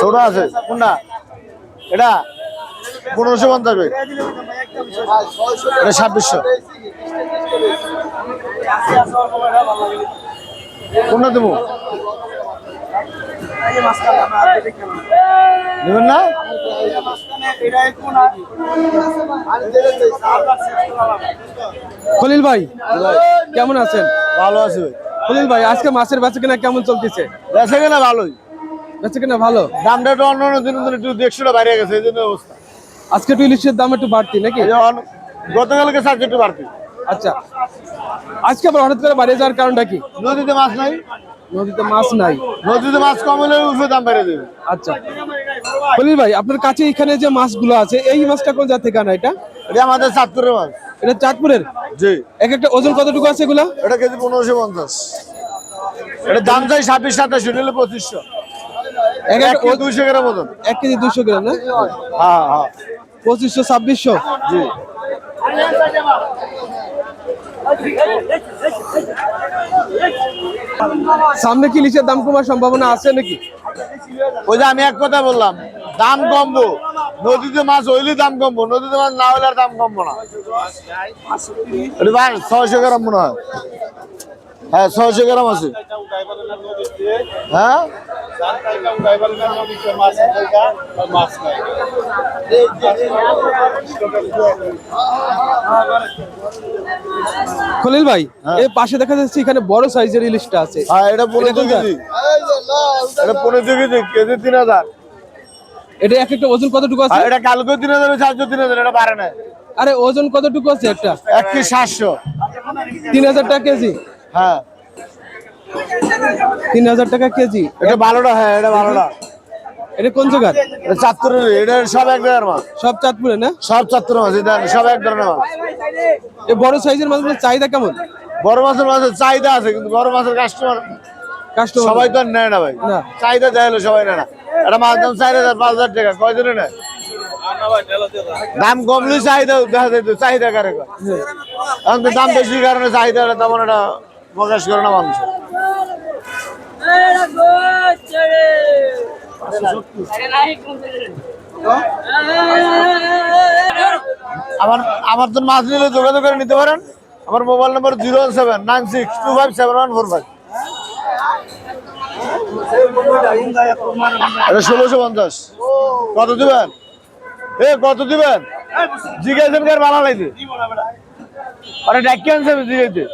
ছোট আছে কোনটা? এটা পনেরোশো পঞ্চাশ এটা ছাব্বিশশো। কোনটা দেবো? নেবেন না? খলিল ভাই কেমন আছেন? ভালো আছে ভাই। খলিল ভাই আজকে মাছের বেচা কিনা কেমন চলতেছে? বেচা কেনা ভালোই। বেচা কিনা ভালো? দামটা একটু অন্য অন্য দিন একটু দেড়শোটা বাইরে গেছে এই জন্য অবস্থা। আজকে একটু ইলিশের দাম একটু বাড়তি নাকি? গতকালকে সার্জ একটু বাড়তি। আচ্ছা। আজকে আবার হঠাৎ করে বাড়িয়ে যাওয়ার কারণটা কি? নদীতে মাছ নাই। নদীতে মাছ নাই। নদীতে মাছ কম হলে উঠবে দাম বেড়ে দেবে আচ্ছা। খলিল ভাই আপনার কাছে এখানে যে মাছগুলো আছে এই মাছটা কোন জাত থেকে আনা এটা? এটা আমাদের চাঁদপুরের মাছ। এটা চাঁদপুরের? জি। এক একটা ওজন কতটুকু আছে এগুলা? এটা কেজি পনেরোশো পঞ্চাশ। এটা দাম চাই ছাব্বিশ সাতাশশো নিলে পঁচিশশো এক এক একটা কেজি দুইশো গ্রাম এক কেজি দুশো গ্রাম না? হ্যাঁ হ্যাঁ। পঁচিশশো ছাব্বিশশো? জি। সামনে কি লিচের দাম কমার সম্ভাবনা আছে নাকি? ওই যে আমি এক কথা বললাম দাম কমবো। নদীতে মাছ হইলে দাম কমবো নদীতে মাছ না হলে আর দাম কমবো না। ভাই ছয়শো গ্রাম মনে হয়। হ্যাঁ ছয়শো গ্রাম আছে। হ্যাঁ? খলিল ভাই এই পাশে দেখা যাচ্ছে এখানে বড় সাইজের ইলিশটা আছে। হ্যাঁ এটা পনেরো কেজি। এটা পনেরো কেজি কেজি তিন হাজার। এটা এক একটা ওজন কতটুকু আছে? এটা কালকে তিন হাজার চারশো তিন হাজার এটা পারে না। আরে ওজন কতটুকু আছে একটা? এক সাতশো। তিন হাজার টাকা কেজি? হ্যাঁ। তিন হাজার টাকা কেজি। এটা ভালোটা হ্যাঁ এটা ভালোটা। এটা কোন জায়গার? এটা চাঁদপুরের এটা সব এক ধরনের মাছ সব চাঁদপুরে না? সব চাঁদপুরের মাছ এটা সব এক ধরনের মাছ এই বড় সাইজের মাছগুলোর চাহিদা কেমন? বড় মাছের মাছের চাহিদা আছে কিন্তু বড় মাছের কাস্টমার কাস্টমার সবাই তো আর নেয় না ভাই। না। চাহিদা দেয় সবাই নেয় না। এটা মাছ দাম চার হাজার পাঁচ হাজার টাকা। কয়জনে নেয়? দাম কমলে চাহিদা দেখা যায় তো, চাহিদা কারে এখন তো দাম বেশির কারণে চাহিদা তেমন এটা প্রকাশ করে না মানুষ। আমার আমার তো মাছ নিলে যোগাযোগ করে নিতে পারেন। আমার মোবাইল নম্বর zero seven, nine six, two five seven one four five. ষোলোশো পঞ্চাশ। কত দিবেন? এ, কত দিবেন? জিজ্ঞাসেন কার বানা লাগছে আরে ডাকি আনছে আমি জিজ্ঞাসে